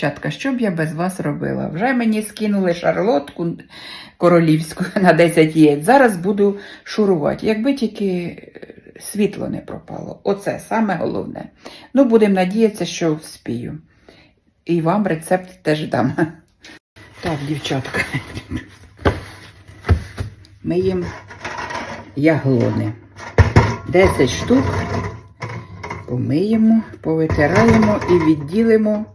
Дівчатка, що б я без вас робила? Вже мені скинули шарлотку королівську на 10 яєць. Зараз буду шурувати. Якби тільки е, світло не пропало. Оце саме головне. Ну, будемо надіятися, що вспію. І вам рецепт теж дам. Так, дівчатка. Ми їм яглони. 10 штук. Помиємо, повитираємо і відділимо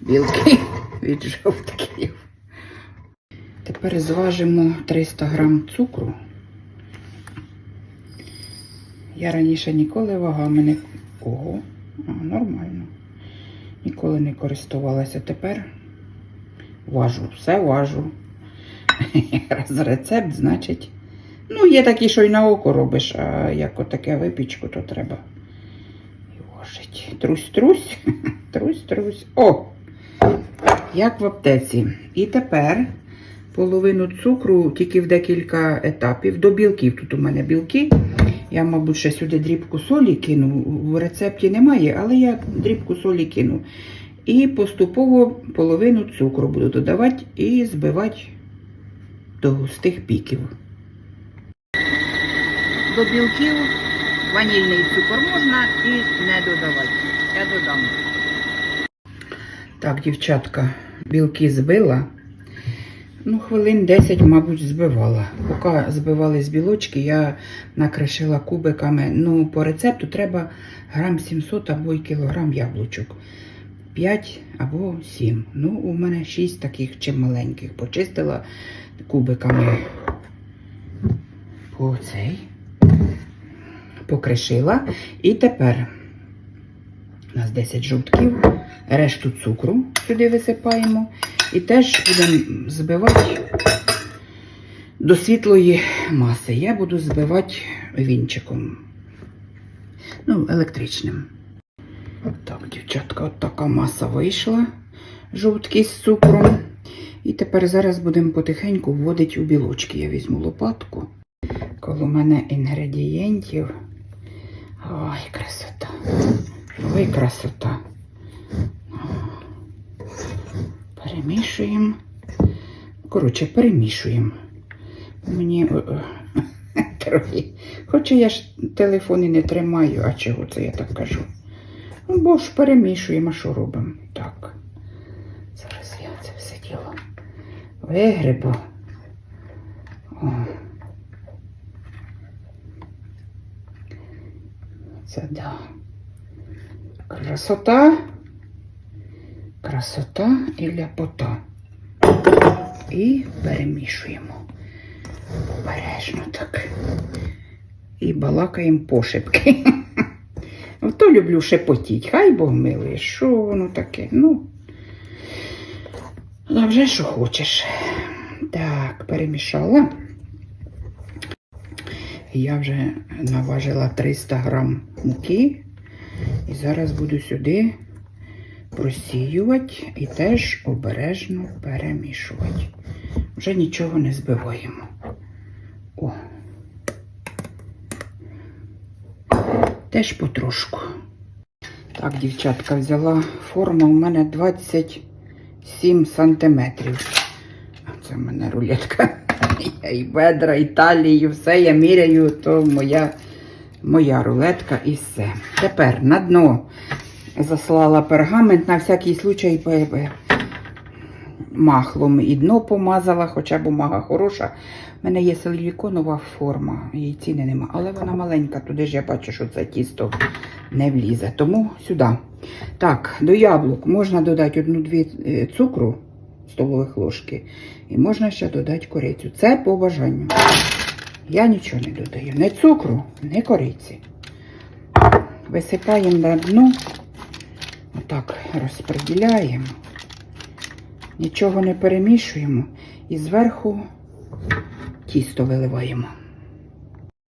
білки від жовтків. Тепер зважимо 300 грам цукру. Я раніше ніколи вагами не. Ого, а, нормально. Ніколи не користувалася. Тепер важу, все важу. Раз рецепт, значить. Ну, є такі, що й на око робиш, а як отаке випічку, то треба. І. Трусь-трусь, трусь-трусь. О! Як в аптеці. І тепер половину цукру тільки в декілька етапів. До білків. Тут у мене білки. Я, мабуть, ще сюди дрібку солі кину. В рецепті немає, але я дрібку солі кину. І поступово половину цукру буду додавати і збивати до густих піків. До білків ванільний цукор можна і не додавати. Я додам. Так, дівчатка, білки збила. Ну, хвилин 10, мабуть, збивала. Поки збивали з білочки, я накришила кубиками. Ну, по рецепту треба грам 700 або й кілограм яблучок. 5 або 7. Ну, у мене 6 таких чималеньких. Почистила кубиками по цей. Покришила. І тепер у нас 10 жовтків, решту цукру сюди висипаємо. І теж будемо збивати до світлої маси. Я буду збивати вінчиком. Ну, електричним. Так, дівчатка, от така маса вийшла. Жовтки з цукром. І тепер зараз будемо потихеньку вводити у білочки. Я візьму лопатку. Коло мене інгредієнтів. Ой, красота. Ой, красота. Перемішуємо. Коротше, перемішуємо. Мені трохи. Хоча я ж телефон і не тримаю, а чого це я так кажу? Ну, бо ж перемішуємо, а що робимо? Так. Зараз я це все діло вигребу. О. Це да. Красота. Красота і ляпота. І перемішуємо. Обережно так. І балакаємо пошепки. Ото люблю шепотіть. Хай Бог милує. Що воно таке? Ну. А вже що хочеш. Так, перемішала. Я вже наважила 300 грам муки. І зараз буду сюди просіювати і теж обережно перемішувати. Вже нічого не збиваємо. О. Теж потрошку. Так, дівчатка, взяла форма у мене 27 сантиметрів. Це в мене рулетка. І бедра, і талію, все я міряю, то моя, моя рулетка і все. Тепер на дно заслала пергамент на всякий случай махлом і дно помазала, хоча бумага хороша. У мене є силіконова форма, її ціни нема, але вона маленька, туди ж я бачу, що це тісто не влізе. Тому сюди. Так, до яблук можна додати одну-дві е, цукру столових ложки. І можна ще додати корицю. Це по бажанню. Я нічого не додаю. Не цукру, не кориці. Висипаємо на дно. Отак розподіляємо. Нічого не перемішуємо. І зверху тісто виливаємо.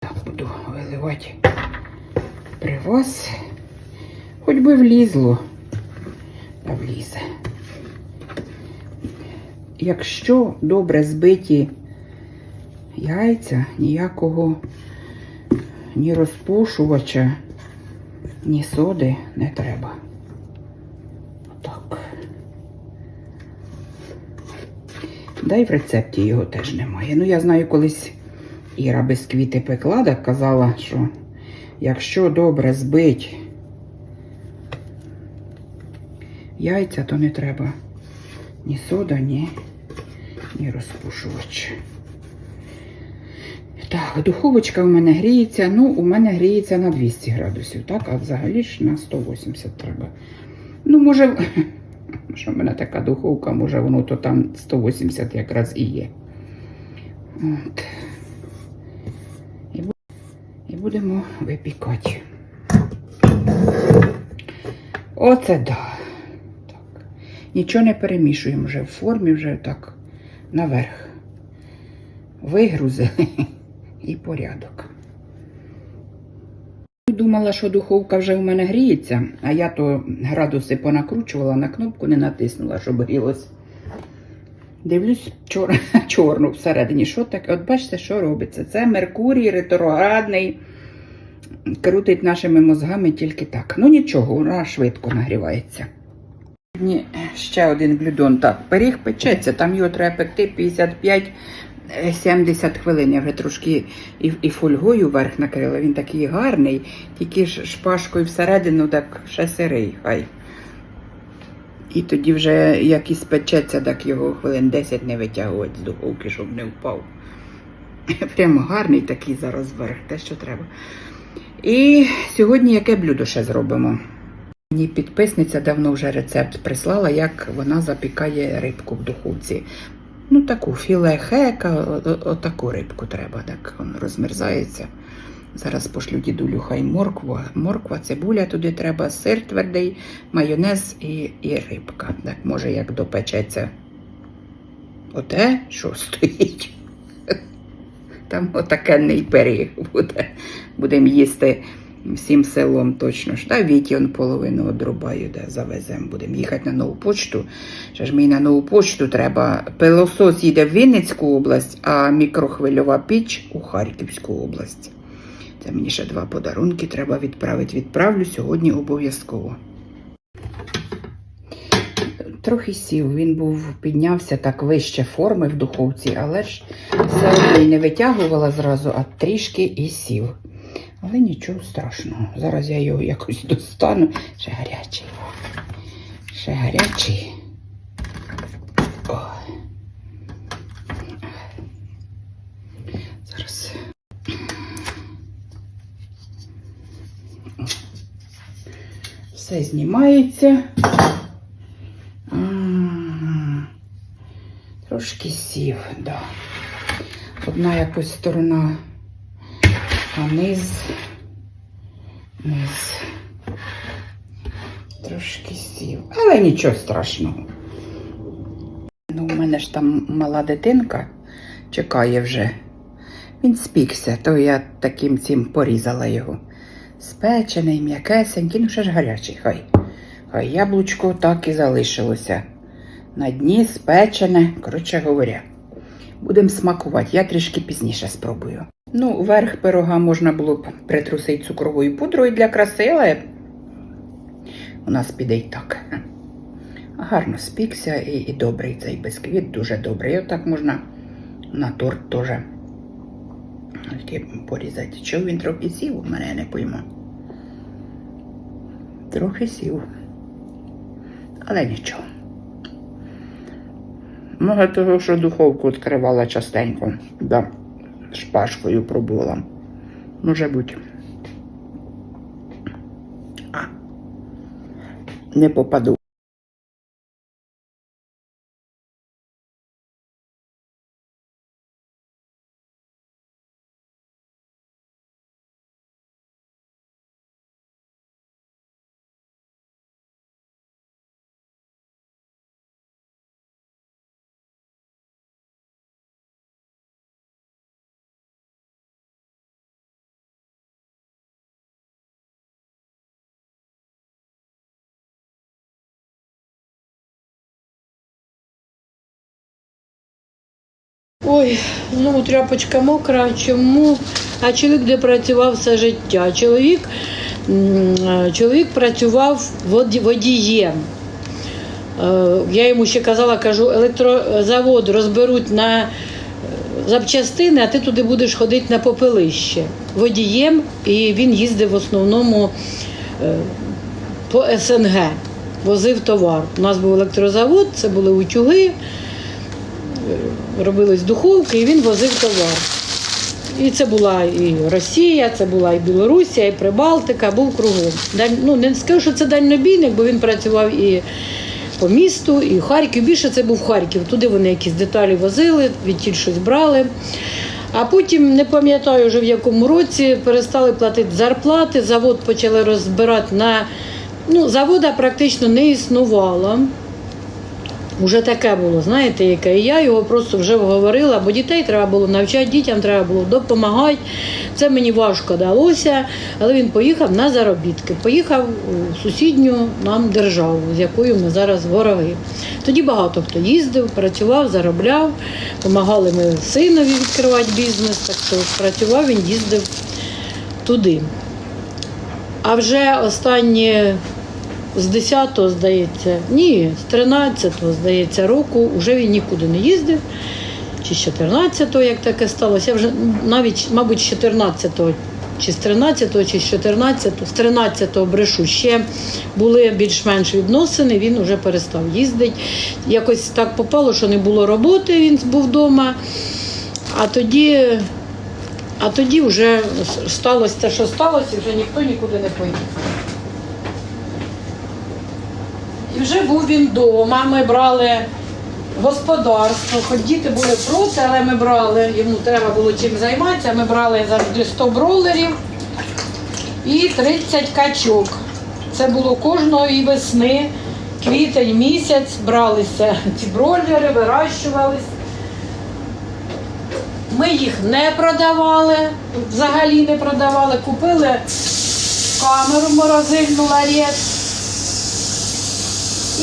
Так, буду виливати при вас. Хоч би влізло. Та влізе. Якщо добре збиті яйця, ніякого ні розпушувача, ні соди не треба. Отак. Да й в рецепті його теж немає. Ну, я знаю, колись Іра бісквіти пекла, так казала, що якщо добре збить яйця, то не треба ні сода, ні, ні розпушувач. Так, духовочка у мене гріється. Ну, у мене гріється на 200 градусів, так? А взагалі ж на 180 треба. Ну, може, що в мене така духовка, може воно то там 180 якраз і є. От. І, будемо випікати. Оце да. Нічого не перемішуємо вже в формі, вже так наверх. Вигрузили і порядок. Думала, що духовка вже у мене гріється, а я то градуси понакручувала, на кнопку не натиснула, щоб грілось. Дивлюсь чор... чорну всередині. Що таке? От бачите, що робиться? Це Меркурій ретроградний. Крутить нашими мозгами тільки так. Ну нічого, вона швидко нагрівається. Ні, ще один блюдон. Так, пиріг печеться, там його треба пекти 55-70 хвилин. Я вже трошки і, і фольгою вверх накрила. Він такий гарний, тільки ж шпажкою всередину, так ще сирий хай. І тоді вже як і спечеться, так його хвилин 10 не витягувати з духовки, щоб не впав. Прямо гарний такий зараз вверх, те, що треба. І сьогодні яке блюдо ще зробимо? Мені підписниця давно вже рецепт прислала, як вона запікає рибку в духовці. Ну, таку філе хека, отаку рибку треба, так воно розмерзається. Зараз пошлю дідулю хай моркву, морква, цибуля туди треба, сир твердий, майонез і, і рибка. Так, може, як допечеться оте, що стоїть. Там отакенний пиріг буде. Будемо їсти всім селом точно ж. Та віті он половину одрубаю, де завеземо. Будемо їхати на нову почту. Ще ж мені на нову почту треба. Пилосос їде в Вінницьку область, а мікрохвильова піч у Харківську область. Це мені ще два подарунки треба відправити. Відправлю сьогодні обов'язково. Трохи сів, він був, піднявся так вище форми в духовці, але ж все одно не витягувала зразу, а трішки і сів. Але нічого страшного. Зараз я його якось достану. Ще гарячий. Ще гарячий. Зараз. Все знімається. Ага. Трошки сів, да. Одна якось сторона, а низ, низ. Трошки сів. Але нічого страшного. Ну, у мене ж там мала дитинка чекає вже. Він спікся, то я таким цим порізала його. Спечений, м'якесенький, ну ще ж гарячий, хай. Хай яблучко так і залишилося. На дні спечене, коротше говоря. Будемо смакувати. Я трішки пізніше спробую. Ну, верх пирога можна було б притрусити цукровою пудрою для краси, але у нас піде й так. Гарно спікся і, і добрий цей бисквіт, дуже добрий. Отак можна на торт теж порізати. Чого він трохи сів, у мене не пойму. Трохи сів. Але нічого. Може того, що духовку відкривала частенько, да, шпажкою пробувала. Може бути. А. Не попаду. Ой, ну тряпочка мокра. Чому? А чоловік де працював все життя. Чоловік, чоловік працював водієм. Е, Я йому ще казала, кажу, електрозавод розберуть на е, запчастини, а ти туди будеш ходити на попелище водієм, і він їздив в основному е, по СНГ, возив товар. У нас був електрозавод, це були утюги, робились духовки, і він возив товар. І це була і Росія, це була і Білорусія, і Прибалтика, був кругом. Ну, не скажу, що це дальнобійник, бо він працював і по місту, і Харків. Більше це був Харків. Туди вони якісь деталі возили, відтіль щось брали. А потім, не пам'ятаю вже в якому році, перестали платити зарплати, завод почали розбирати на. Ну, завода практично не існувало. Уже таке було, знаєте, яке. І я його просто вже вговорила, бо дітей треба було навчати, дітям треба було допомагати. Це мені важко далося, але він поїхав на заробітки. Поїхав у сусідню нам державу, з якою ми зараз вороги. Тоді багато хто їздив, працював, заробляв, допомагали ми синові відкривати бізнес, так що працював, він їздив туди. А вже останні з 10-го, здається, ні, з 13-го, здається, року вже він нікуди не їздив. Чи з 14-го, як таке сталося. Я вже навіть, мабуть, з 14-го, чи з 13-го, чи з 14-го, з 13-го брешу ще були більш-менш відносини, він вже перестав їздити. Якось так попало, що не було роботи, він був вдома. А тоді, а тоді вже сталося те, що сталося, і вже ніхто нікуди не поїхав. Вже був він вдома. Ми брали господарство, хоч діти були проти, але ми брали, йому треба було чим займатися. Ми брали завжди 100 бролерів і 30 качок. Це було кожної весни, квітень місяць, бралися ці бролери, вирощувались. Ми їх не продавали, взагалі не продавали. Купили камеру морозильну ларєт.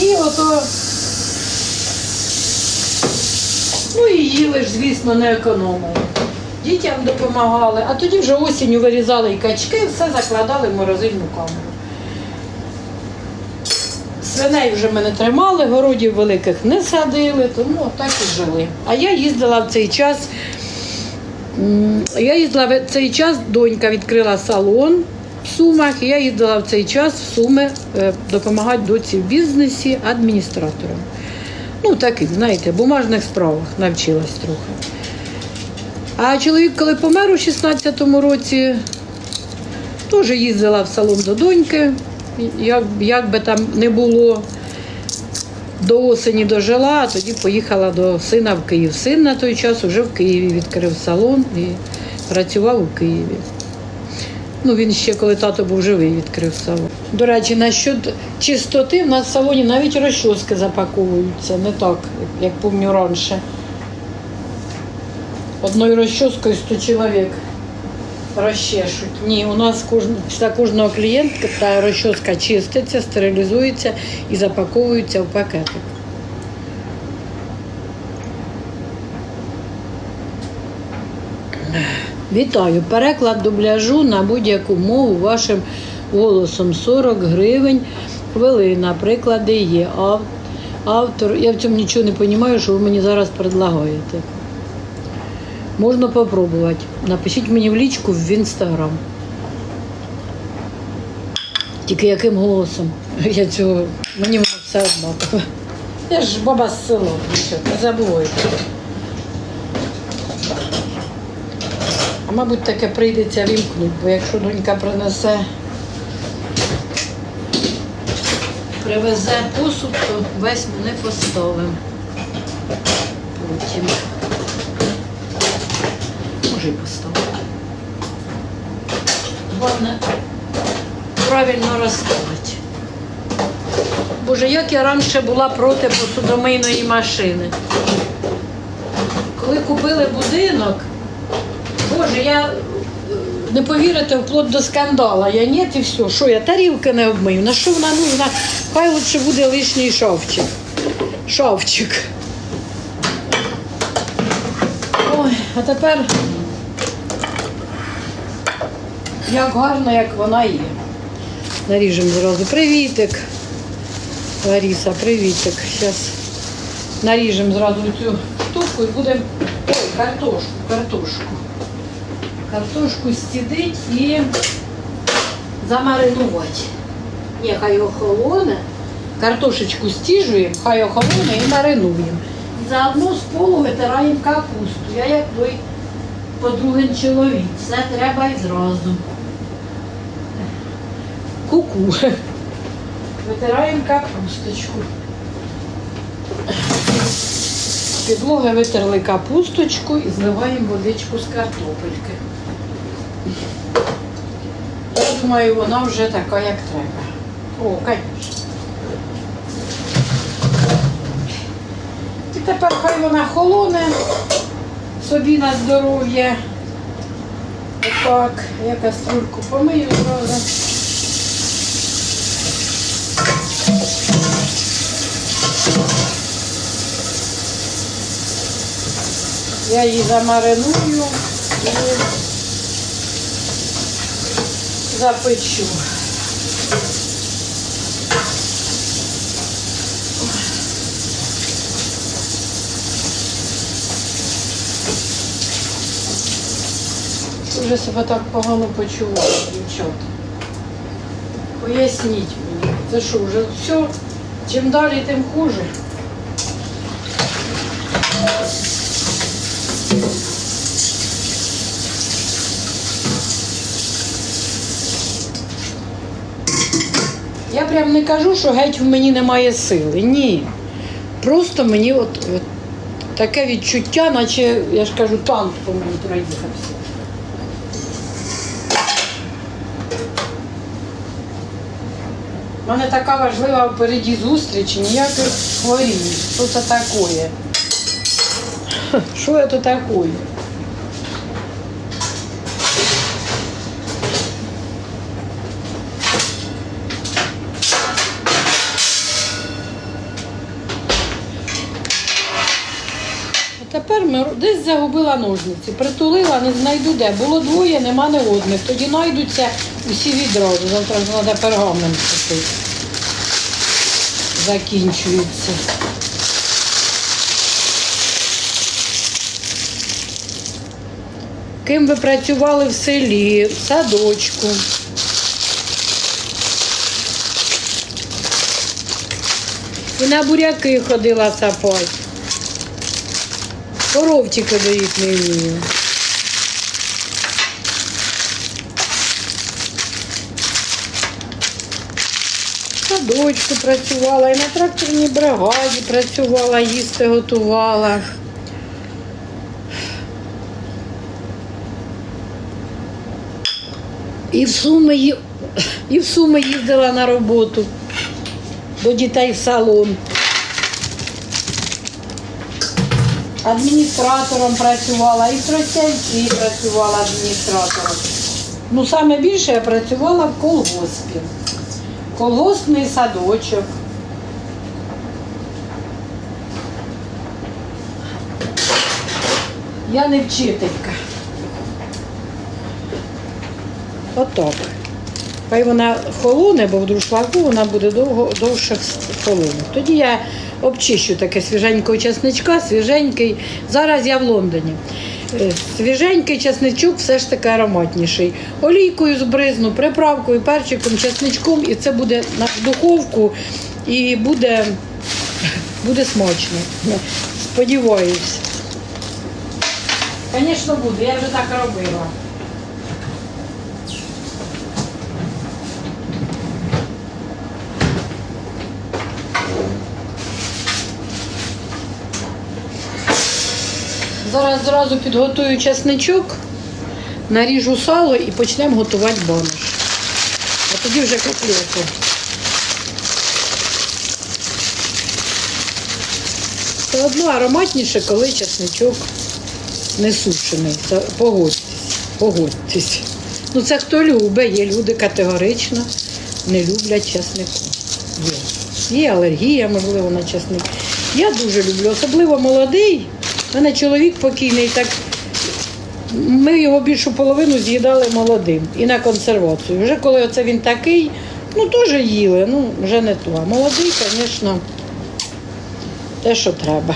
І ото. Ну і їли ж, звісно, не економили. Дітям допомагали, а тоді вже осінню вирізали і качки, все закладали в морозильну камеру. Свиней вже ми не тримали, городів великих не садили, тому так і жили. А я їздила в цей час. Я їздила в цей час, донька відкрила салон Сумах, я їздила в цей час в Суми е, допомагати доці в бізнесі адміністратором. Ну, таких, знаєте, бумажних справах навчилась трохи. А чоловік, коли помер у 16-му році, теж їздила в салон до доньки. Як, як би там не було, до осені дожила, а тоді поїхала до сина в Київ. Син на той час вже в Києві відкрив салон і працював у Києві. Ну, він ще коли тато був живий, відкрив салон. До речі, насчет чистоти в нас в салоні навіть розчоски запаковуються, не так, як пам'ятаю раніше. Одною розчоскою 100 чоловік розчешуть. Ні, у нас кожен, після кожного клієнта та розчоска чиститься, стерилізується і запаковується в пакетик. Вітаю! Переклад дубляжу на будь-яку мову вашим голосом 40 гривень хвилина. Приклади є. Автор, я в цьому нічого не розумію, що ви мені зараз предлагаєте. Можна попробувати. Напишіть мені в лічку в інстаграм. Тільки яким голосом? Я цього. Мені воно все однаково. Я ж баба з села, забувайте. А мабуть, таке прийдеться вімкнути, бо якщо донька принесе, привезе посуд, то весь ми не поставимо. Потім. Може і поставити. Головне правильно розставити. Боже, як я раніше була проти посудомийної машини. Коли купили будинок, Боже, я е, не повірите вплоть до скандала. Я ні, і все. Що я тарілки не обмию? На що вона нужна? Хай лучше буде лишній шовчик. Шовчик. Ой, а тепер як гарно, як вона є. Наріжемо зразу. Привітик. Лариса, привітик. Зараз наріжемо зразу цю штуку і будемо. Ой, картошку, картошку. Картошку стідить і замаринувати. Ні, хай охолоне. Картошечку стіжуємо, хай охолоне і маринуємо. І заодно з полу витираємо капусту. Я як той подругин чоловік. Все треба і зразу. Ку-ку. Витираємо капусточку. Підлоги витерли капусточку і зливаємо водичку з картопельки. Думаю, вона вже така, як треба. О, звісно. І тепер хай вона холоне собі на здоров'я. Отак, я каструльку помию зразу. Я її замариную запечу. Вже себе так погано почуваю, дівчата. Поясніть мені, це що, вже все? Чим далі, тим хуже. Я прям не кажу, що геть в мені немає сили. Ні. Просто мені от, от таке відчуття, наче, я ж кажу, танк по мені проїхався. У мене така важлива впереді зустріч, ніяких хворів. Що це таке? Що це таке? А Тепер ми десь загубила ножниці, притулила, не знайду де. Було двоє, нема не одних. Тоді знайдуться усі відразу. Завтра треба пергамент купити. Закінчується. Ким ви працювали в селі, в садочку? І на буряки ходила сапати. Коровчики доїть не вмію. Садочку працювала, і на тракторній бригаді працювала, їсти готувала. І в Суми, і в Суми їздила на роботу до дітей в салон. Адміністратором працювала, і в працювала адміністратором. Ну, саме більше я працювала в колгоспі. Колгоспний садочок. Я не вчителька. Отак. Хай вона холоне, бо в друшлаку вона буде довго, довше холоне. Тоді я обчищу таке свіженького чесничка, свіженький. Зараз я в Лондоні. Е, Свіженький чесничок все ж таки ароматніший. Олійкою збризну, приправкою, перчиком, чесничком, і це буде на духовку і буде, буде смачно. Сподіваюсь. Звісно, буде, я вже так робила. Зараз зразу підготую чесничок, наріжу сало і почнемо готувати банош. А тоді вже котлету. Все одно ароматніше, коли чесничок не сушений. Це Погодьтесь, погодьтесь. Ну це хто любить, є люди категорично не люблять чеснику. Є. Є алергія, можливо, на чесник. Я дуже люблю, особливо молодий. У мене чоловік покійний, так ми його більшу половину з'їдали молодим і на консервацію. Вже коли оце він такий, Ну, теж їли, ну, вже не то. А молодий, звісно, те, що треба.